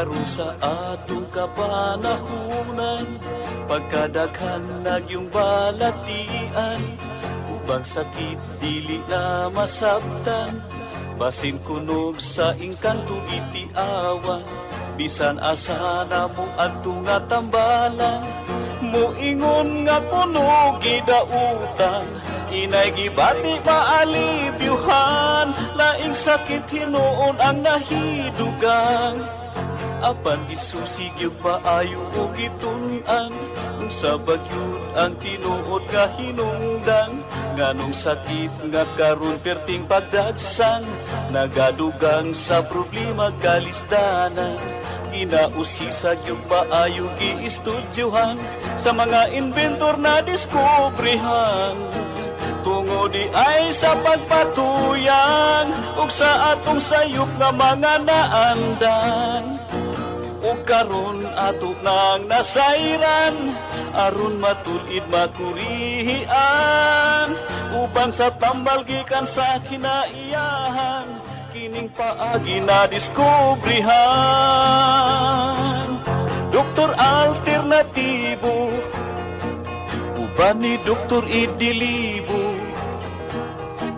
karon sa atong kapanahunan. Pagkadaghan nagyong balatian ubang sakit dili na masabtan. Basin kunog sa ingkanto itiawan bisan asa na mo adto nga tambalan Muingon nga kuno gidautan Inay gibati maalibyuhan Laing sakit hinuon ang nahidugang Apan isusi gyud paayo o gitunan sa bagyod ang tinuod nga hinungdan Nganong sakit nga karon perting pagdagsang Nagadugang sa problema kalisdanan. Ginausisa yung paayong giistudyohan Sa mga inventor na diskubrihan. Tungo di ay sa pagpatuyan Ug sa atong sayop nga mga naandan Ug karon ato nang nasayran Aron matulid makurihian Ubang sa tambal gikan sa kinaiyahan Kining paagi na diskubrihan. Doktor alternatibo Uban ni Doktor Idilibo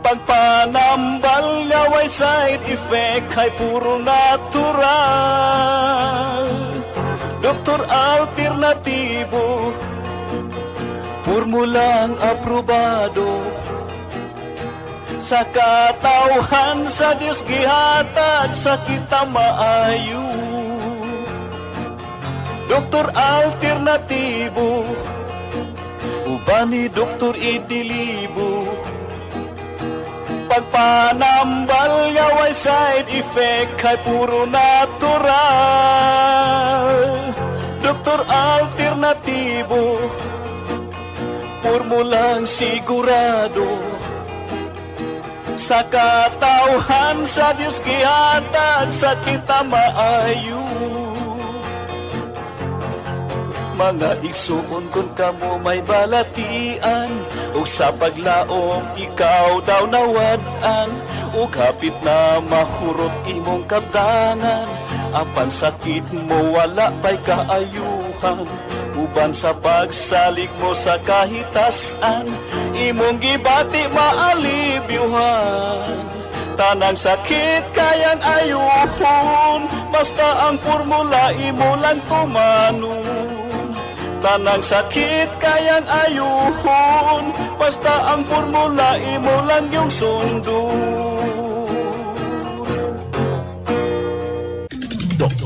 Pagpanambal nga way side effect Kay puro natural. Doktor alternatibo Formulang aprobado. Sa katauhan sa Diyos gihatag sa kita maayo. Doktor alternatibo Uban ni Doktor Idilibo Pagpanambal nga way side effect Kay puro natural. Doktor alternatibo. Formulang sigurado. Sa katauhan sa Diyos gihatag sa kita maayo mga igsuon kung kamo may balatian. Ug sa paglaom ikaw daw nawadan. Ug hapit na mahurot imong kabdangan apan sakit mo wala pa'y kaayuhan. Uban sa pagsalig mo sa kahitasan imong gibati maalibyuhan Tanang sakit kayang ayuhon Basta ang formula imo lang tumanon Tanang sakit kayang ayuhon. Basta ang formula imo lang yung sundon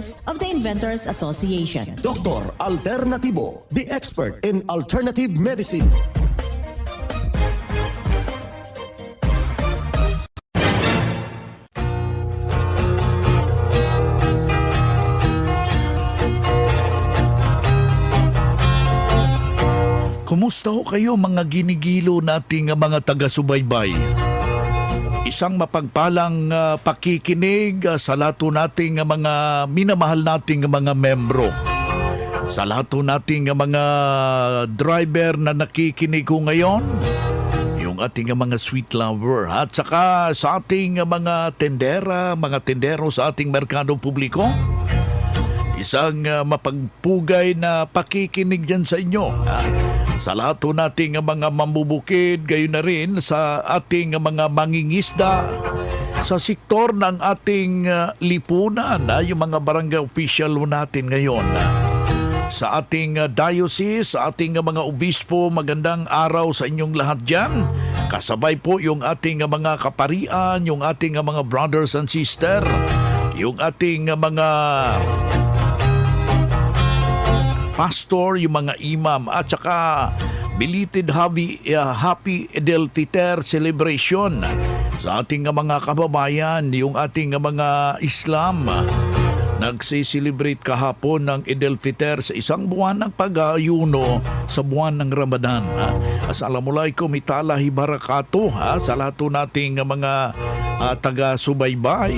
members of the Inventors Association. Dr. Alternativo, the expert in alternative medicine. Kumusta ho kayo mga ginigilo nating mga taga-subaybay? Isang mapagpalang ah, pakikinig ah, sa lahat ho nating mga minamahal nating mga membro. Sa lahat ho nating mga driver na nakikinig ko ngayon, yung ating mga sweet lover at saka sa ating mga tendera, mga tendero sa ating merkado publiko. Isang ah, mapagpugay na pakikinig dyan sa inyo. ah. Sa lahat ho nating mga mambubukid, gayon na rin sa ating mga mangingisda, sa sektor ng ating ah, lipunan, ah, yung mga barangay official natin ngayon. Sa ating ah, diocese, sa ating mga obispo, magandang araw sa inyong lahat dyan. Kasabay po yung ating mga kaparian, yung ating mga brothers and sister, yung ating mga pastor, yung mga imam at saka belated happy, uh, happy Eid Fitr celebration sa ating mga kababayan, yung ating mga Islam. Nagsiselebrate kahapon ng Eid Fitr sa isang buwan ng pag-ayuno sa buwan ng Ramadan. Assalamualaikum italahi barakato ha, sa lahat nating mga ah, taga-subaybay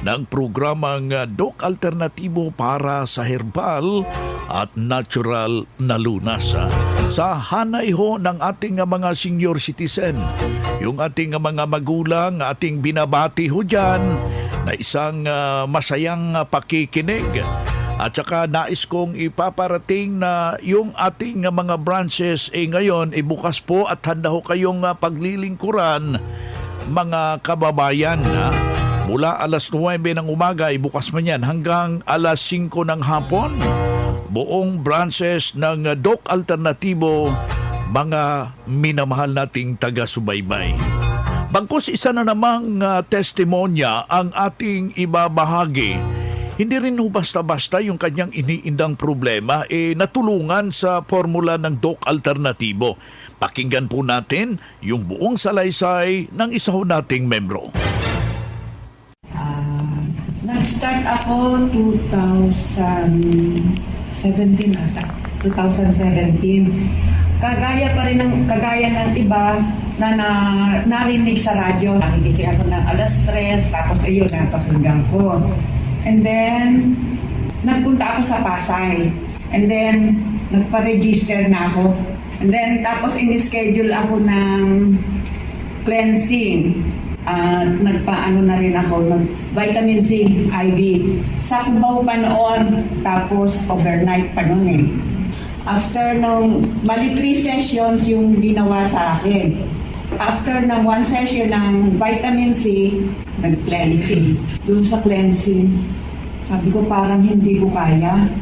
ng programang ah, Dok Alternatibo para sa herbal at natural na lunas. Sa hanay ho ng ating ah, mga senior citizen, yung ating mga magulang, ating binabati ho dyan na isang ah, masayang ah, pakikinig. At saka nais kong ipaparating na yung ating ah, mga branches eh ngayon eh bukas po at handa ho kayong ah, paglilingkuran mga kababayan. Ha? Mula alas 9 ng umaga, ay bukas man yan, hanggang alas 5 ng hapon. Buong branches ng uh, Doc Alternatibo, mga minamahal nating taga-subaybay. Bagkus isa na namang uh, testimonya ang ating ibabahagi. Hindi rin basta-basta yung kanyang iniindang problema eh natulungan sa formula ng Doc Alternatibo. Pakinggan po natin yung buong salaysay ng isa ho nating membro. Ah, nag-start ako 2017 ata. 2017. Kagaya pa rin ng kagaya ng iba na, na narinig sa radyo. Nakigising ako ng alas 3, tapos ayun, napakinggan ko. And then, nagpunta ako sa Pasay. And then, nagpa-register na ako. And then, tapos in-schedule ako ng cleansing. At nagpaano na rin ako ng vitamin C IV. Sa Cubao pa noon, tapos overnight pa noon eh. After nung, bali three sessions yung ginawa sa akin. After ng one session ng vitamin C, nag-cleansing. Doon sa cleansing, sabi ko parang hindi ko kaya.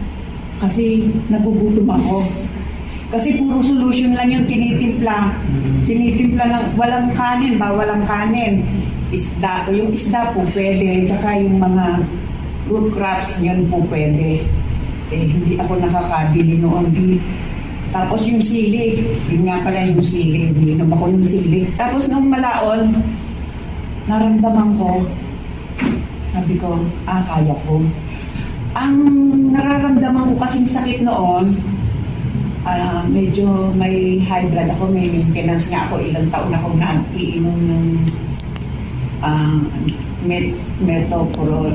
Kasi nagugutom ako. Kasi puro solution lang yung tinitimpla. Tinitimpla ng walang kanin ba? Walang kanin. Isda. Yung isda po pwede. Tsaka yung mga root crops, yun po pwede. Eh, hindi ako nakakabili noon. Di, tapos yung sili, yun nga pala yung sili. Inom ako ng sili. Tapos nung malaon, naramdaman ko, sabi ko, ah, kaya ko. Ang nararamdaman ko kasing sakit noon, ah, medyo may high blood ako, may maintenance nga ako, ilang taon ako na iinom ng uh, met metoprolol.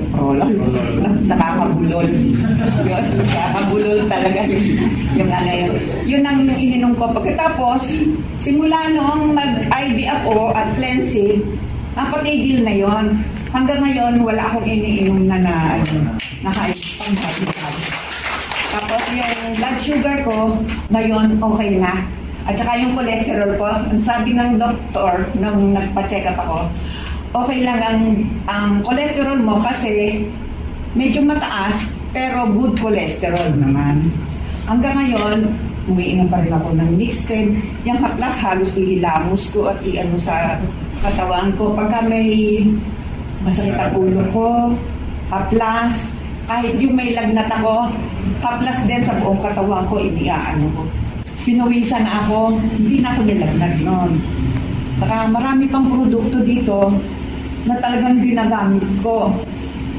Nakakabulol. yun, nakakabulol talaga yung, ano yun. Yun ang ininom ko. Pagkatapos, simula noong mag-IV ako at cleansing, napatigil na yon. Hanggang ngayon, wala akong iniinom na na, ano, na high, pang high blood. Tapos yung blood sugar ko, ngayon okay na. At saka yung cholesterol ko, ang sabi ng doktor nung nagpa-check up ako, okay lang ang, ang cholesterol mo kasi medyo mataas pero good cholesterol naman. Hanggang ngayon, umiinom pa rin ako ng mixed cream. Yung haplas halos ihilamos ko at iano sa katawan ko. Pagka may masakit ang ulo ko, haplas, kahit yung may lagnat ako, haplas din sa buong katawan ko, iniaano ko. Pinawisan na ako, hindi na ako nilagnat noon. Saka marami pang produkto dito na talagang ginagamit ko.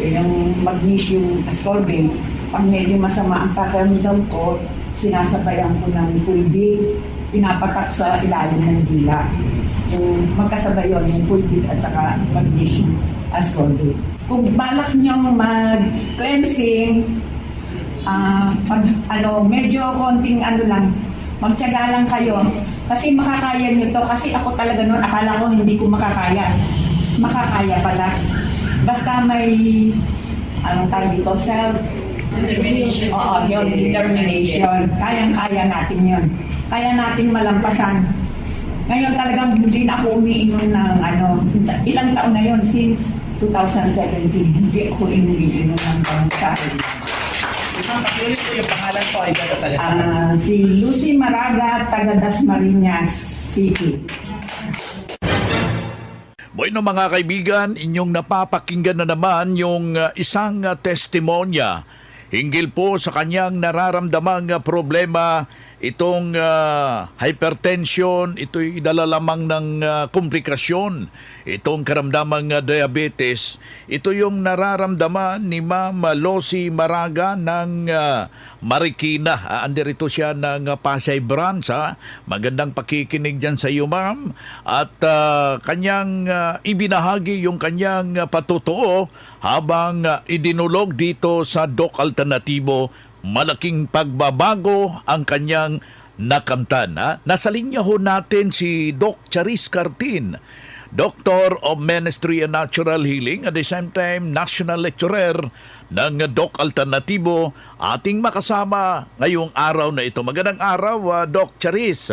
Yung magnesium ascorbate, pag medyo masama ang pakiramdam ko, sinasabayan ko ng fulvic. pinapatak sa ilalim ng dila. Yung magkasabay yun, yung pulpit at saka mag-dish as conduit. Kung balak nyo mag-cleansing, ah, pag, ano, medyo konting ano lang, magtyaga lang kayo. Kasi makakaya nyo to. Kasi ako talaga noon, akala ko hindi ko makakaya. Makakaya pala. Basta may, anong tawag dito, self, Determination. Oo, yun, determination. Kayang-kaya natin yun. Kaya natin malampasan. Ngayon talagang hindi na ako umiinom ng ano, ilang taon na yun, since 2017, hindi ako umiinom ng pangkain. Ma'am, po yung pangalan po ay taga sa Ah, si Lucy Maraga, taga Dasmariñas City. Bueno mga kaibigan, inyong napapakinggan na naman yung uh, isang uh, testimonya hinggil po sa kanyang nararamdamang uh, problema itong uh, hypertension, ito'y dala lamang ng uh, komplikasyon, itong karamdamang uh, diabetes, ito yung nararamdaman ni Ma'am Losi Maraga ng uh, Marikina. Uh, anderito siya ng uh, Pasay Branch. Ha? Magandang pakikinig dyan sa iyo, Ma'am. At uh, kanyang uh, ibinahagi yung kanyang uh, patutuo habang uh, idinulog dito sa Doc Alternatibo malaking pagbabago ang kanyang nakamtan. Ha? Nasa linya ho natin si Doc Charis Cartin, Doctor of Ministry and Natural Healing at the same time National Lecturer ng Doc Alternatibo ating makasama ngayong araw na ito. Magandang araw, uh, Doc Charis.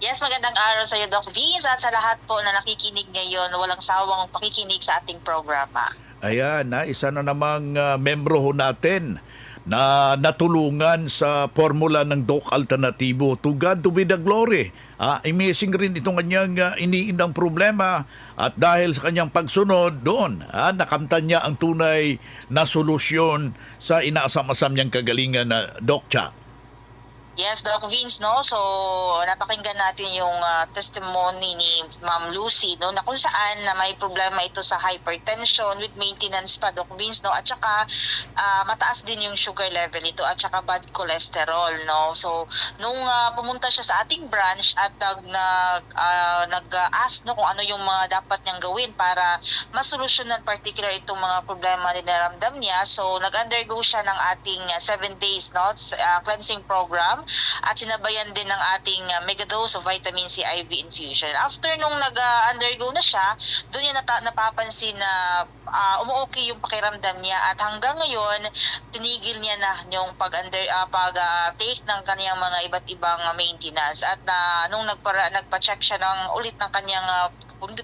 Yes, magandang araw sa iyo, Doc Vince, at sa lahat po na nakikinig ngayon, walang sawang pakikinig sa ating programa. Ayan, ha, isa na namang uh, membro ho natin na natulungan sa formula ng Doc Alternatibo. To God to be the glory. Ah, amazing rin itong kanyang uh, iniindang problema at dahil sa kanyang pagsunod doon, ah, nakamtan niya ang tunay na solusyon sa inaasam-asam niyang kagalingan na Doc Cha. Yes, Doc Vince, no? So, napakinggan natin yung ah, testimony ni Ma'am Lucy, no? Na kung saan na may problema ito sa hypertension with maintenance pa, Doc Vince, no? At saka, ah, mataas din yung sugar level nito at saka bad cholesterol, no? So, nung ah, pumunta siya sa ating branch at nag, nag, ah, nag-ask, no? Kung ano yung mga dapat niyang gawin para masolusyonan particular itong mga problema na naramdam niya. So, nag-undergo siya ng ating 7 days, no? ah, cleansing program at sinabayan din ng ating uh, megadose of vitamin C IV infusion. After nung nag-undergo na siya, doon niya nata- napapansin na uh, umuokay yung pakiramdam niya at hanggang ngayon tinigil niya na yung pag under ah, pag ah, take ng kanyang mga iba't ibang ah, maintenance at na nung nagpara nagpa-check siya ng ulit ng kanyang ah,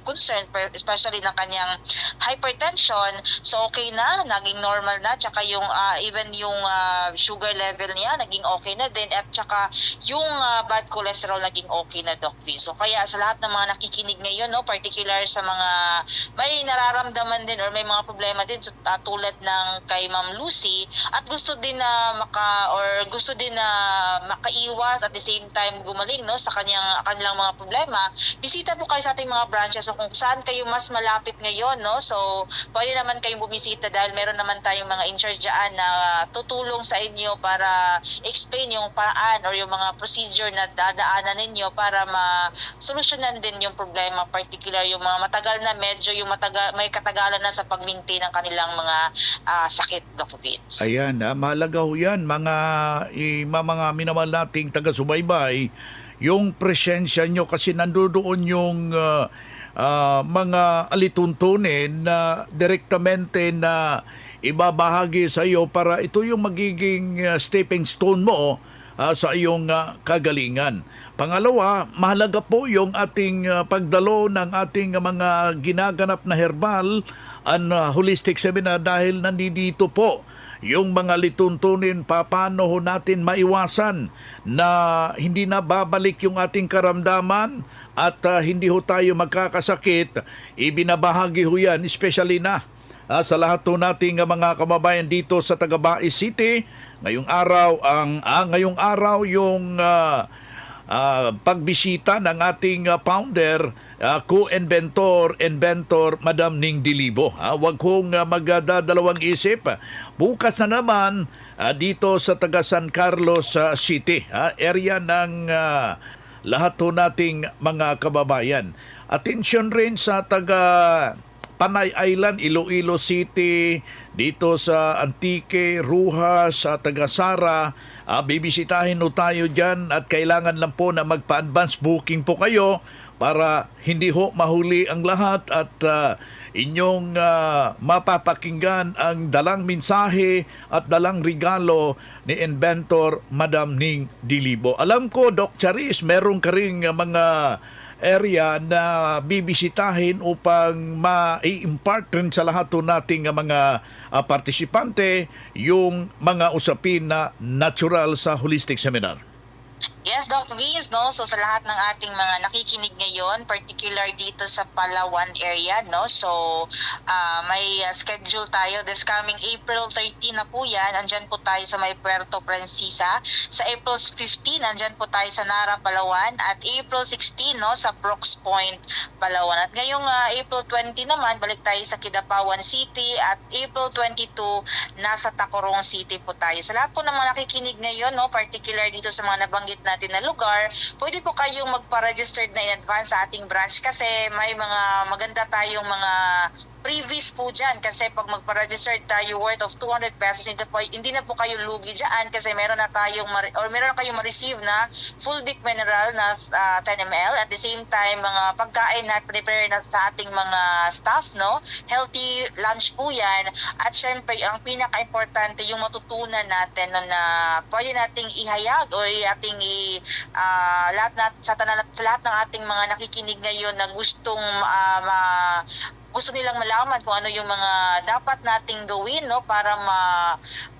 concern especially ng kanyang hypertension. So okay na naging normal na. Tsaka yung ah, even yung ah, sugar level niya naging okay na din. At tsaka yung ah, bad cholesterol naging okay na Doc V. So kaya sa lahat ng mga nakikinig ngayon no particular sa mga may nararamdaman din or may mga problema din so, ah, tulad ng kay Ma'am Lucy. At gusto din na maka or gusto din na makaiwas at the same time gumaling no sa kanyang kanilang mga problema. Bisita po kayo sa ating mga branches so kung saan kayo mas malapit ngayon no so pwede naman kayong bumisita dahil meron naman tayong mga in-charge dyan na tutulong sa inyo para explain yung paraan or yung mga procedure na dadaanan ninyo para ma-solusyonan din yung problema particular yung mga matagal na medyo yung matagal may katagalan na sa pag-maintain ng kanilang mga ah, sakit Doc Vince. Ayan, ah, mahalaga ho yan, mga, ma- mga minamahal nating taga-subaybay, yung presensya nyo kasi nandoon yung ah, ah, mga alituntunin na direktamente na ibabahagi sa iyo para ito yung magiging ah, stepping stone mo ah, sa iyong ah, kagalingan. Pangalawa, mahalaga po yung ating ah, pagdalo ng ating ah, mga ginaganap na herbal and ah, holistic seminar dahil nandito po yung mga lituntunin paano ho natin maiwasan na hindi na babalik yung ating karamdaman at ah, hindi ho tayo magkakasakit. Ibinabahagi ho yan, especially na ah, sa lahat ho nating ah, mga kababayan dito sa Tagabais City. Ngayong araw ang ah, ngayong araw yung ah, ah, pagbisita ng ating ah, founder, ah, co-inventor, inventor, Madam Ning Dilibo. Ha? Huwag kong ah, magdadalawang isip. Bukas na naman ah, dito sa taga San Carlos ah, City, ha? area ng ah, lahat ho nating mga kababayan. Atensyon rin sa taga Panay Island, Iloilo City, dito sa Antique, Ruhas, sa Tagasara. Uh, bibisitahin ho tayo dyan at kailangan lang po na magpa-advance booking po kayo para hindi ho mahuli ang lahat at ah, inyong ah, mapapakinggan ang dalang mensahe at dalang regalo ni inventor Madam Ning Dilibo. Alam ko, Doc Charis, meron ka ring ah, mga area na bibisitahin upang ma-impart rin sa lahat nating mga ah, partisipante yung mga usapin na natural sa holistic seminar. Yes, Doc Vince, no? So sa lahat ng ating mga nakikinig ngayon, particular dito sa Palawan area, no? So ah, may ah, schedule tayo this coming April 13 na po 'yan. Andyan po tayo sa may Puerto Princesa. Sa April 15, andyan po tayo sa Nara, Palawan at April 16, no, sa Brooks Point, Palawan. At ngayong ah, April 20 naman, balik tayo sa Kidapawan City at April 22 nasa Tacorong City po tayo. Sa lahat po ng mga nakikinig ngayon, no, particular dito sa mga nabanggit natin na lugar, pwede po kayong magpa-registered na in advance sa ating branch kasi may mga maganda tayong mga previous po dyan. Kasi pag magpa-register tayo worth of 200 pesos hindi, po, hindi na po kayo lugi dyan kasi meron na tayong or meron na kayong ma-receive na full big mineral na ah, 10 ml at the same time mga pagkain na prepare na sa ating mga staff no? Healthy lunch po yan. At syempre ang pinaka-importante yung matutunan natin no, na pwede nating ihayag o ating i, ah, lahat na, sa, tanan, sa lahat ng ating mga nakikinig ngayon na gustong ah, ma- gusto nilang malaman kung ano yung mga dapat nating gawin no para ma,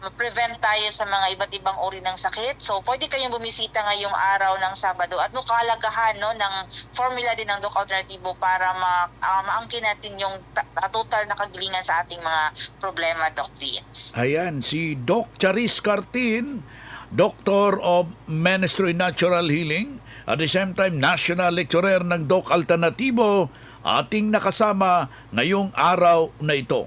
ma-prevent tayo sa mga iba't ibang uri ng sakit. So pwede kayong bumisita ngayong araw ng Sabado at no kalagahan no ng formula din ng Doc Alternativo para ma, ah, maangkin natin yung ta- total na kagilingan sa ating mga problema Doc Vince. Ayan, si Doc Charis Cartin, Doctor of Ministry Natural Healing, at the same time National Lecturer ng Doc Alternativo, ating nakasama ngayong araw na ito.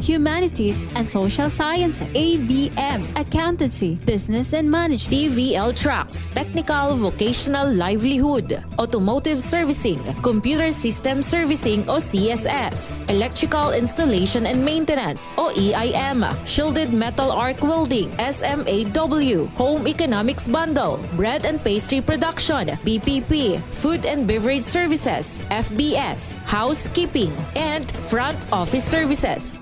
Humanities and Social Sciences, ABM, Accountancy, Business and Management, TVL tracks, technical vocational livelihood, automotive servicing, computer system servicing o CSS, electrical installation and maintenance o EIM, shielded metal arc welding, SMAW, home economics bundle, bread and pastry production, BPP, food and beverage services, FBS, housekeeping, and front office services.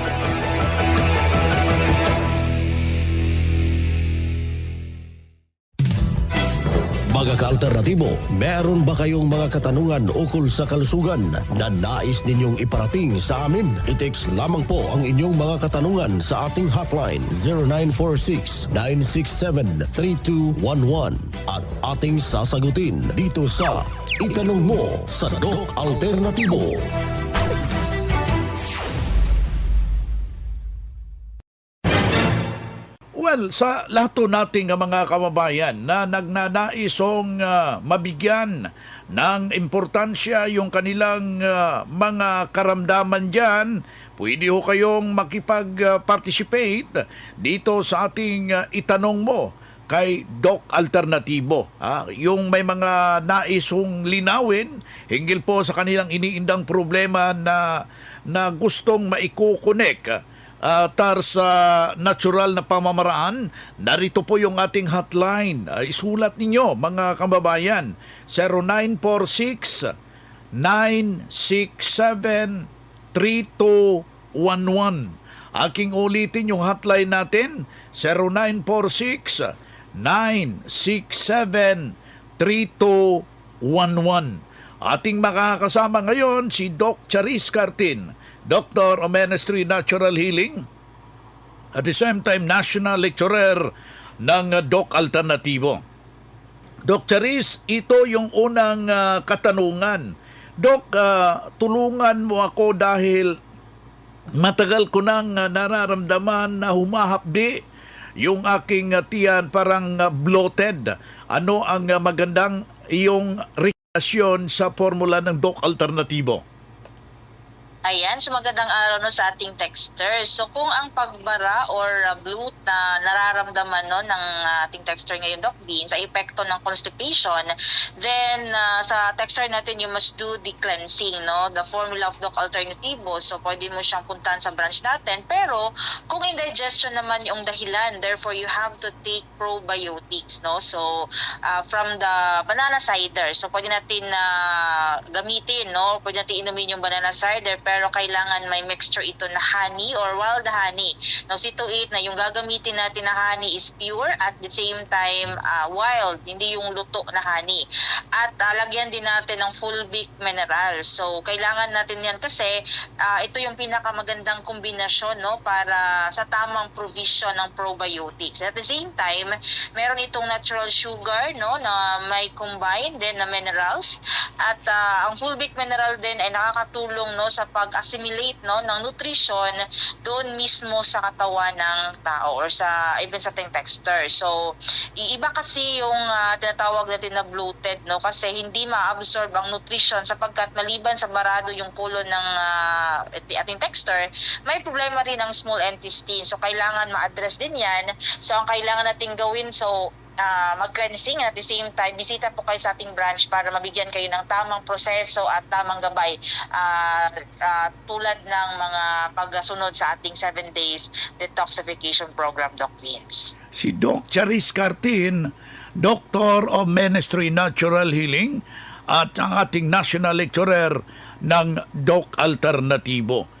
Mga ka-alternatibo, meron ba kayong mga katanungan ukol sa kalusugan na nais ninyong iparating sa amin? I-text lamang po ang inyong mga katanungan sa ating hotline 0946-967-3211 at ating sasagutin dito sa Itanong Mo sa Doc Alternatibo. Well, sa lahat po nating mga kababayan na nagnanaisong ah, mabigyan ng importansya yung kanilang ah, mga karamdaman dyan, pwede ho kayong makipag-participate dito sa ating ah, itanong mo kay Doc Alternatibo. Ah, yung may mga naisong linawin hinggil po sa kanilang iniindang problema na na gustong maikukonek uh, tar sa natural na pamamaraan, narito po yung ating hotline. Uh, isulat ninyo mga kababayan 0946 967 3211. Aking ulitin yung hotline natin 0946 967 3211. Ating makakasama ngayon si Doc Charis Cartin, Doctor of Ministry Natural Healing, at the same time National Lecturer ng uh, Doc Alternativo. Doc Charis, ito yung unang ah, katanungan. Doc, ah, tulungan mo ako dahil matagal ko nang ah, nararamdaman na humahapdi yung aking ah, tiyan parang ah, bloated. Ano ang ah, magandang iyong rekomendasyon sa formula ng Doc Alternativo? Ayan, so magandang araw no sa ating texter. So kung ang pagbara or uh, bloat na nararamdaman no ng ating texter ngayon, Doc Bean, sa epekto ng constipation, then uh, sa texter natin you must do the cleansing, no? The formula of Doc Alternativo. So pwede mo siyang puntahan sa branch natin. Pero kung indigestion naman yung dahilan, therefore you have to take probiotics, no? So uh, from the banana cider. So pwede natin na gamitin, no? Pwede natin inumin yung banana cider kailangan may mixture ito na honey or wild honey. Now, see to it na yung gagamitin natin na honey is pure at the same time uh, wild, hindi yung luto na honey. At uh, lagyan din natin ng fulvic mineral. So, kailangan natin yan kasi uh, ito yung pinakamagandang kombinasyon no para sa tamang provision ng probiotics. At the same time, meron itong natural sugar no na may combined din na minerals at uh, ang fulvic mineral din ay nakakatulong no sa pag-assimilate no ng nutrition doon mismo sa katawan ng tao or sa even sa texture. So, iiba kasi yung ah, tinatawag natin na bloated no kasi hindi ma-absorb ang nutrition sapagkat maliban sa barado yung colon ng ah, ating texture, may problema rin ang small intestine. So, kailangan ma-address din yan. So, ang kailangan nating gawin so ah, mag-cleansing at the same time, bisita po kayo sa ating branch para mabigyan kayo ng tamang proseso at tamang gabay ah, ah, tulad ng mga pagsunod sa ating 7 days detoxification program, Doc Vince. si Doc Charis Cartin, Doctor of Ministry Natural Healing at ang ating National Lecturer ng Doc Alternativo.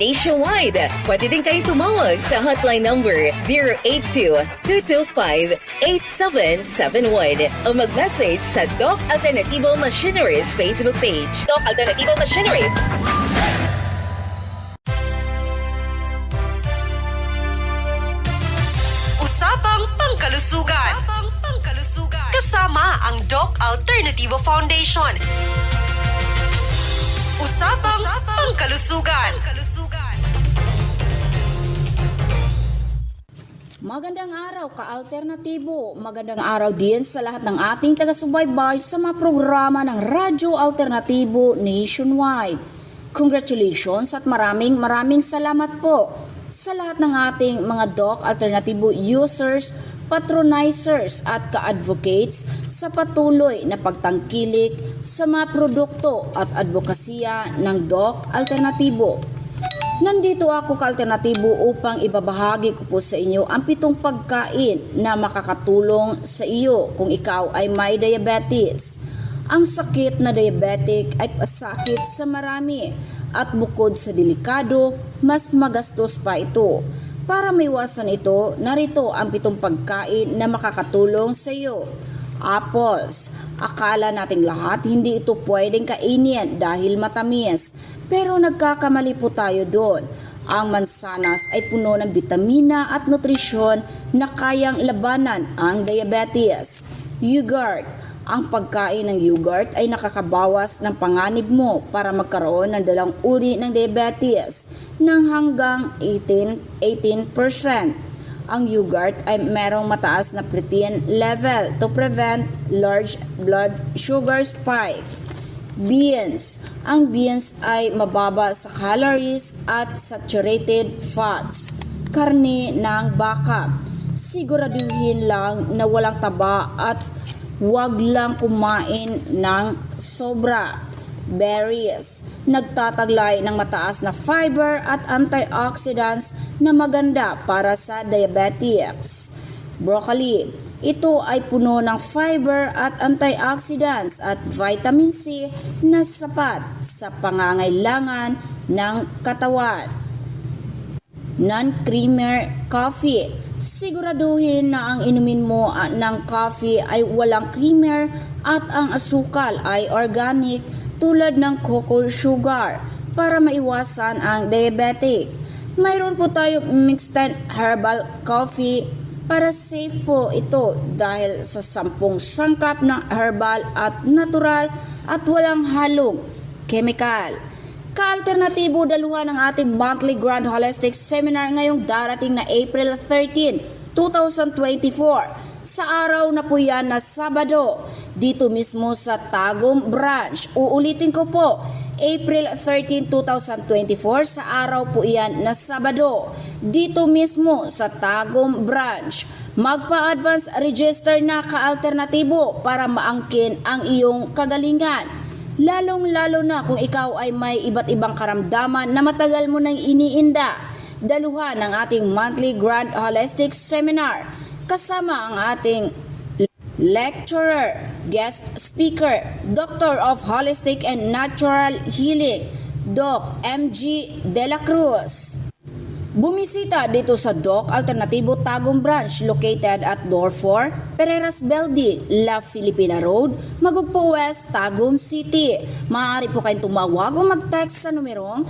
nationwide. Pwede din kayong tumawag sa hotline number 082-225-8771 o mag-message sa Doc Alternativo Machineries Facebook page. Doc Alternativo Machineries. Usapang Pangkalusugan. Kasama ang Doc Alternativo Foundation. Usapang, Pangkalusugan. Magandang araw ka-alternatibo. Magandang araw din sa lahat ng ating taga-subaybay sa mga programa ng Radyo Alternatibo Nationwide. Congratulations at maraming maraming salamat po sa lahat ng ating mga Doc Alternatibo users, patronizers at ka-advocates sa patuloy na pagtangkilik sa mga produkto at advokasya ng Doc Alternatibo. Nandito ako ka-alternatibo upang ibabahagi ko po sa inyo ang pitong pagkain na makakatulong sa iyo kung ikaw ay may diabetes. Ang sakit na diabetic ay pasakit sa marami at bukod sa delikado, mas magastos pa ito. Para maiwasan ito, narito ang pitong pagkain na makakatulong sa iyo. Apples. Akala nating lahat hindi ito pwedeng kainin dahil matamis. Pero nagkakamali po tayo doon. Ang mansanas ay puno ng bitamina at nutrisyon na kayang labanan ang diabetes. Yogurt. Ang pagkain ng yogurt ay nakakabawas ng panganib mo para magkaroon ng dalang uri ng diabetes ng hanggang 18, 18%. Ang yogurt ay merong mataas na protein level to prevent large blood sugar spike. Beans. Ang beans ay mababa sa calories at saturated fats. Karne ng baka. Siguraduhin lang na walang taba at huwag lang kumain ng sobra. Berries. Nagtataglay ng mataas na fiber at antioxidants na maganda para sa diabetics. Broccoli. Ito ay puno ng fiber at antioxidants at vitamin C na sapat sa pangangailangan ng katawan. Non-creamer coffee. Siguraduhin na ang inumin mo ng coffee ay walang creamer at ang asukal ay organic tulad ng cocoa sugar para maiwasan ang diabetic. Mayroon po tayo mixed herbal coffee para safe po ito dahil sa sampung sangkap ng herbal at natural at walang halong chemical. Ka-alternatibo daluhan ng ating monthly Grand Holistic Seminar ngayong darating na April 13, 2024 sa araw na po yan na Sabado dito mismo sa Tagum Branch. Uulitin ko po, April 13, 2024 sa araw po yan na Sabado dito mismo sa Tagum Branch. Magpa-advance register na ka-alternatibo para maangkin ang iyong kagalingan. Lalong-lalo na kung ikaw ay may iba't ibang karamdaman na matagal mo nang iniinda. Daluhan ng ating monthly Grand Holistic Seminar kasama ang ating lecturer, guest speaker, Doctor of Holistic and Natural Healing, Doc MG De La Cruz. Bumisita dito sa Doc Alternatibo Tagum Branch located at Door 4, Pereras Building, La Filipina Road, Magugpo West, Tagum City. Maaari po kayong tumawag o mag-text sa numerong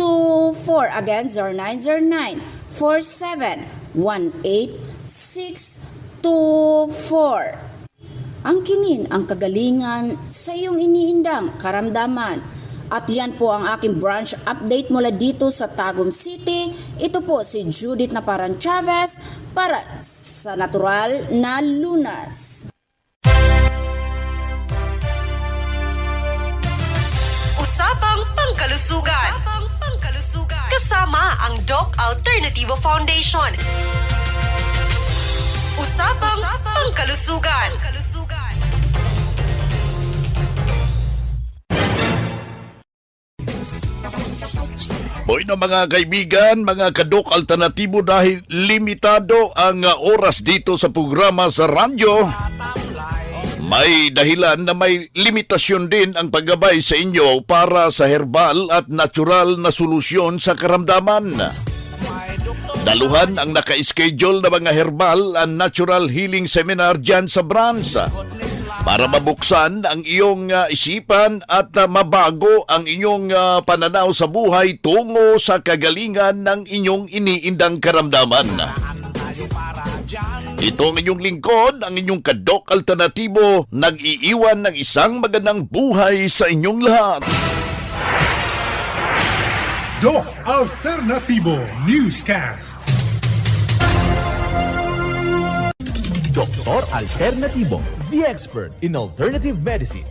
0909-4718-624. Again, 0909-4718-624. Angkinin ang kagalingan sa iyong iniindang karamdaman. At yan po ang aking branch update mula dito sa Tagum City. Ito po si Judith Naparan Chavez para sa Natural na Lunas. Usapang pangkalusugan. Usapang pangkalusugan. Kasama ang Doc Alternativo Foundation. Usapang, pangkalusugan. Boy na mga kaibigan, mga kadok alternatibo dahil limitado ang uh, oras dito sa programa sa radyo. May dahilan na may limitasyon din ang paggabay sa inyo para sa herbal at natural na solusyon sa karamdaman. Daluhan ang naka-schedule na mga herbal and natural healing seminar dyan sa branch para mabuksan ang iyong uh, isipan at uh, mabago ang inyong uh, pananaw sa buhay tungo sa kagalingan ng inyong iniindang karamdaman. Ito ang inyong lingkod, ang inyong kadok alternatibo, nag-iiwan ng isang magandang buhay sa inyong lahat. Doc Alternativo Newscast. Doktor Alternativo, the expert in alternative medicine.